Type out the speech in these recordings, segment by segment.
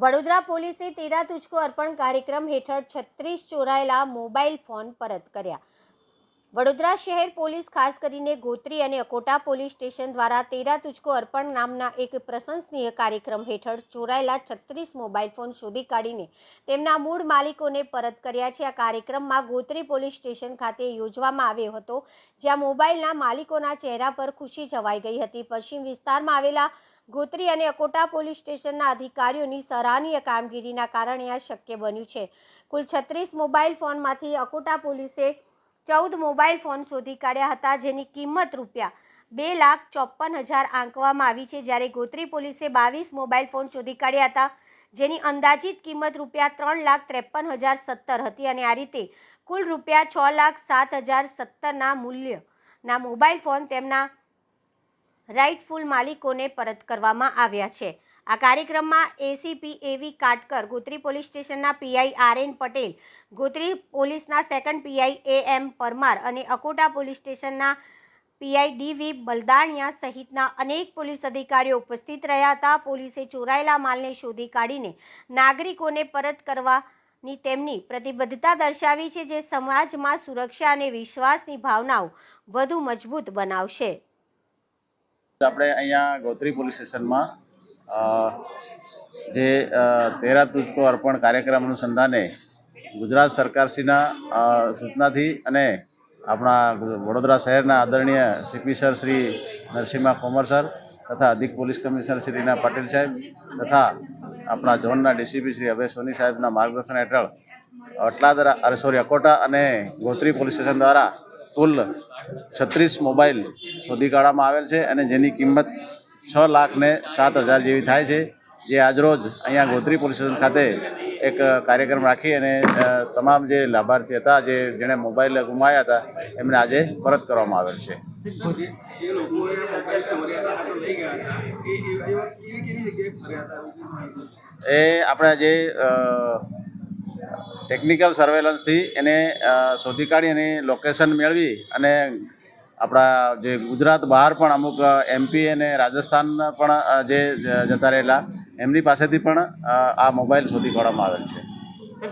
વડોદરા પોલીસે તેરા તુચકો અર્પણ કાર્યક્રમ હેઠળ છત્રીસ ચોરાયેલા મોબાઈલ ફોન પરત કર્યા. વડોદરા શહેર પોલીસ ખાસ કરીને ગોત્રી અને અકોટા પોલીસ સ્ટેશન દ્વારા તેરા તુચકો અર્પણ નામના એક પ્રશંસનીય કાર્યક્રમ હેઠળ ચોરાયેલા છત્રીસ મોબાઈલ ફોન શોધી કાઢીને તેમના મૂળ માલિકોને પરત કર્યા છે. આ કાર્યક્રમમાં ગોત્રી પોલીસ સ્ટેશન ખાતે યોજવામાં આવ્યો હતો, જ્યાં મોબાઈલના માલિકોના ચહેરા પર ખુશી છવાઈ ગઈ હતી. પશ્ચિમ વિસ્તારમાં આવેલા ગોત્રી અને અકોટા પોલીસ સ્ટેશનના અધિકારીઓની સરાહનીય કામગીરીના કારણે આ શક્ય બન્યું છે. કુલ છત્રીસ મોબાઈલ ફોનમાંથી અકોટા પોલીસે ચૌદ મોબાઈલ ફોન શોધી કાઢ્યા હતા, જેની કિંમત રૂપિયા બે લાખ ચોપન હજાર આંકવામાં આવી છે. જ્યારે ગોત્રી પોલીસે બાવીસ મોબાઈલ ફોન શોધી કાઢ્યા હતા, જેની અંદાજિત કિંમત રૂપિયા ત્રણ લાખ ત્રેપન હજાર સત્તર હતી અને આ રીતે કુલ રૂપિયા છ લાખ સાત હજાર સત્તરના મૂલ્યના મોબાઈલ ફોન તેમના રાઇટફુલ માલિકોને પરત કરવામાં આવ્યા છે. આ કાર્યક્રમમાં ACP AV Katkar, Gotri police સ્ટેશનના પીઆઈ આર પટેલ, ગોત્રી પોલીસના second PI A M Parmar અને અકોટા પોલીસ સ્ટેશનના પીઆઈ ડીવી બલદાણિયા સહિતના અનેક પોલીસ અધિકારીઓ ઉપસ્થિત રહ્યા હતા. પોલીસે ચોરાયેલા માલને શોધી કાઢીને નાગરિકોને પરત કરવાની તેમની પ્રતિબદ્ધતા દર્શાવી છે, જે સમાજમાં સુરક્ષા અને વિશ્વાસની ભાવનાઓ વધુ મજબૂત બનાવશે. આપણે અહીંયા ગોત્રી પોલીસ સ્ટેશનમાં જે તેરા તુજકો અર્પણ કાર્યક્રમ અનુસંધાને ગુજરાત સરકારશ્રીના સૂચનાથી અને આપણા વડોદરા શહેરના આદરણીય CP sir Shri Narasimha Komar sir તથા અધિક પોલીસ કમિશનર શ્રીના પાટીલ સાહેબ તથા આપણા ઝોનના ડીસીપી શ્રી અભય સોની સાહેબના માર્ગદર્શન હેઠળ અટલાદરા સોરી અકોટા અને ગોત્રી પોલીસ સ્ટેશન દ્વારા કુલ છત્રીસ મોબાઈલ શોધી કાઢવામાં આવેલ છે અને જેની કિંમત છ લાખ ને સાત હજાર જેવી થાય છે. જે આજરોજ અહીંયા ગોત્રી પોલીસ સ્ટેશન ખાતે એક કાર્યક્રમ રાખી અને તમામ જે લાભાર્થી હતા, જે જેણે મોબાઈલ ગુમાવ્યા હતા, એમને આજે પરત કરવામાં આવેલ છે. એ આપણે જે ટેકનિકલ સર્વેલન્સથી એને શોધી કાઢી એની લોકેશન મેળવી અને આપણા જે ગુજરાત બહાર પણ અમુક એમપી અને રાજસ્થાન પણ જે જતા રહેલા એમની પાસેથી પણ આ મોબાઈલ શોધી કાઢવામાં આવેલ છે.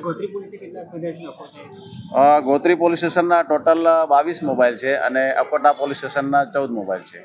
ગોત્રી પોલીસે ગોત્રી સ્ટેશનના ટોટલ બાવીસ મોબાઈલ છે અને અકોટા પોલીસ સ્ટેશનના ચૌદ મોબાઈલ છે.